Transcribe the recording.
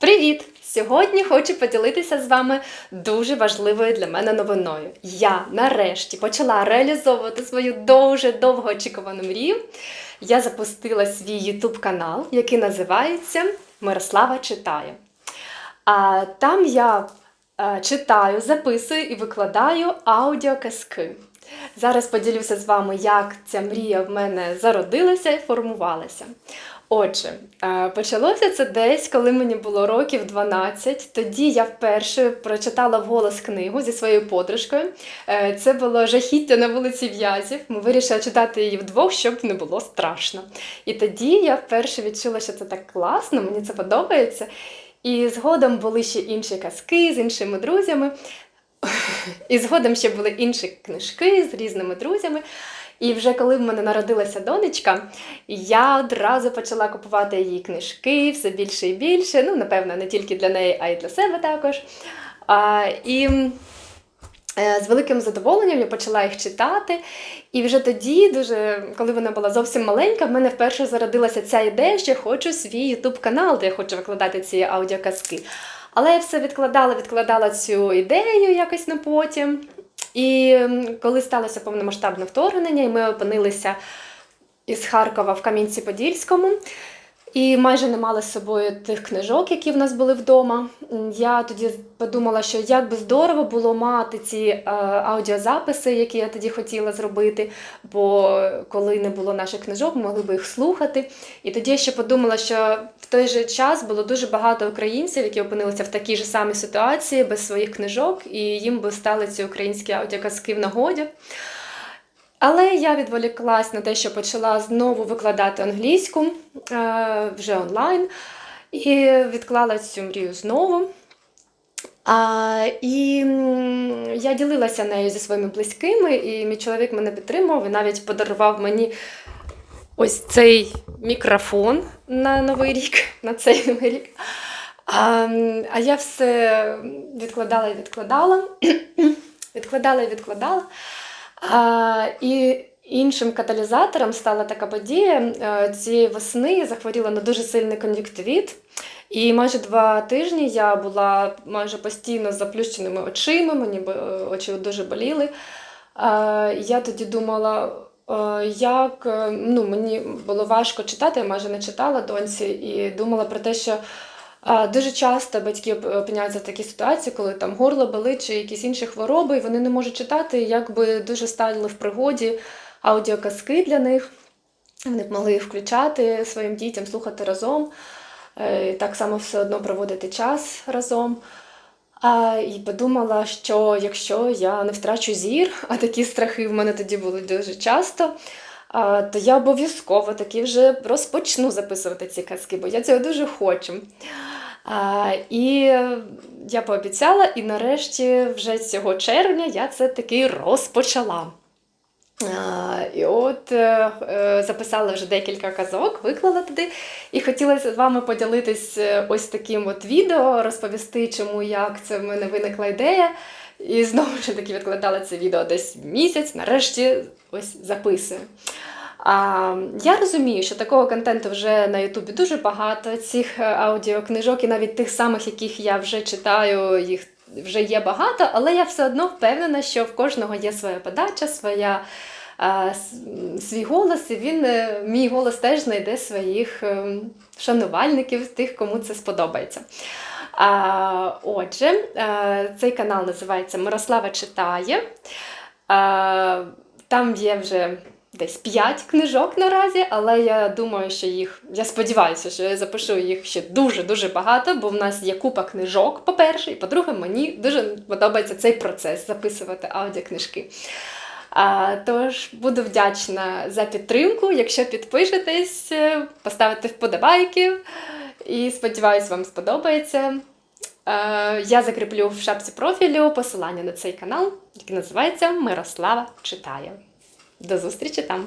Привіт! Сьогодні хочу поділитися з вами дуже важливою для мене новиною. Я нарешті почала реалізовувати свою дуже довго очікувану мрію. Я запустила свій YouTube канал, який називається Мирослава читає. А там я читаю, записую і викладаю аудіоказки. Зараз поділюся з вами, як ця мрія в мене зародилася і формувалася. Отже, е, почалося це десь, коли мені було років 12. Тоді я вперше прочитала вголос книгу зі своєю подружкою. Е, Це було жахіття на вулиці В'язів. Ми вирішили читати її вдвох, щоб не було страшно. І тоді я вперше відчула, що це так класно, мені це подобається. І згодом були ще інші казки з іншими друзями. І згодом ще були інші книжки з різними друзями. І вже коли в мене народилася донечка, я одразу почала купувати її книжки все більше і більше. Ну, напевно, не тільки для неї, а й для себе також. А, і е, з великим задоволенням я почала їх читати. І вже тоді, дуже, коли вона була зовсім маленька, в мене вперше зародилася ця ідея, що я хочу свій YouTube канал, де я хочу викладати ці аудіоказки. Але я все відкладала, відкладала цю ідею якось на потім. І коли сталося повномасштабне вторгнення, і ми опинилися із Харкова в Кам'янці-Подільському, і майже не мали з собою тих книжок, які в нас були вдома. Я тоді подумала, що як би здорово було мати ці е, аудіозаписи, які я тоді хотіла зробити. Бо коли не було наших книжок, могли би їх слухати. І тоді я ще подумала, що в той же час було дуже багато українців, які опинилися в такій же самій ситуації без своїх книжок, і їм би стали ці українські аудіоказки в нагоді. Але я відволіклась на те, що почала знову викладати англійську е, вже онлайн, і відклала цю мрію знову. А, і я ділилася нею зі своїми близькими, і мій чоловік мене підтримав і навіть подарував мені ось цей мікрофон на Новий рік, на цей Новий рік. А, а я все відкладала і відкладала, відкладала і відкладала. І іншим каталізатором стала така подія. Е, Цієї весни я захворіла на дуже сильний кон'юктивіт. І майже два тижні я була майже постійно з заплющеними очима, мені очі дуже боліли. Е, Я тоді думала, е, як е, ну, мені було важко читати, я майже не читала доньці, і думала про те, що Дуже часто батьки опиняються в такій ситуації, коли там горло болить чи якісь інші хвороби, і вони не можуть читати, якби дуже стали в пригоді аудіоказки для них. Вони б могли включати своїм дітям, слухати разом, е, так само все одно проводити час разом. А, і подумала, що якщо я не втрачу зір, а такі страхи в мене тоді були дуже часто, то я обов'язково таки вже розпочну записувати ці казки, бо я цього дуже хочу. А, і я пообіцяла, і нарешті, вже цього червня, я це таки розпочала. А, І от е, е, записала вже декілька казок, виклала туди. І хотіла з вами поділитись е, ось таким от відео, розповісти, чому як це в мене виникла ідея. І знову ж таки відкладала це відео десь місяць, нарешті ось записую. А, я розумію, що такого контенту вже на Ютубі дуже багато, цих е, аудіокнижок, і навіть тих самих, яких я вже читаю, їх вже є багато, але я все одно впевнена, що в кожного є своя подача, своя, а, свій голос, і він, е, мій голос теж знайде своїх ем, шанувальників, тих, кому це сподобається. Отже, е, цей канал називається Мирослава читає. А, там є вже десь 5 книжок наразі, але я думаю, що їх, я сподіваюся, що я запишу їх ще дуже-дуже багато, бо в нас є купа книжок, по-перше, і по-друге, мені дуже подобається цей процес записувати аудіокнижки. А, тож буду вдячна за підтримку, якщо підпишетесь, е, поставите вподобайки. І сподіваюсь, вам сподобається. Е, Я закріплю в шапці профілю посилання на цей канал, який називається Мирослава читає. До зустрічі там!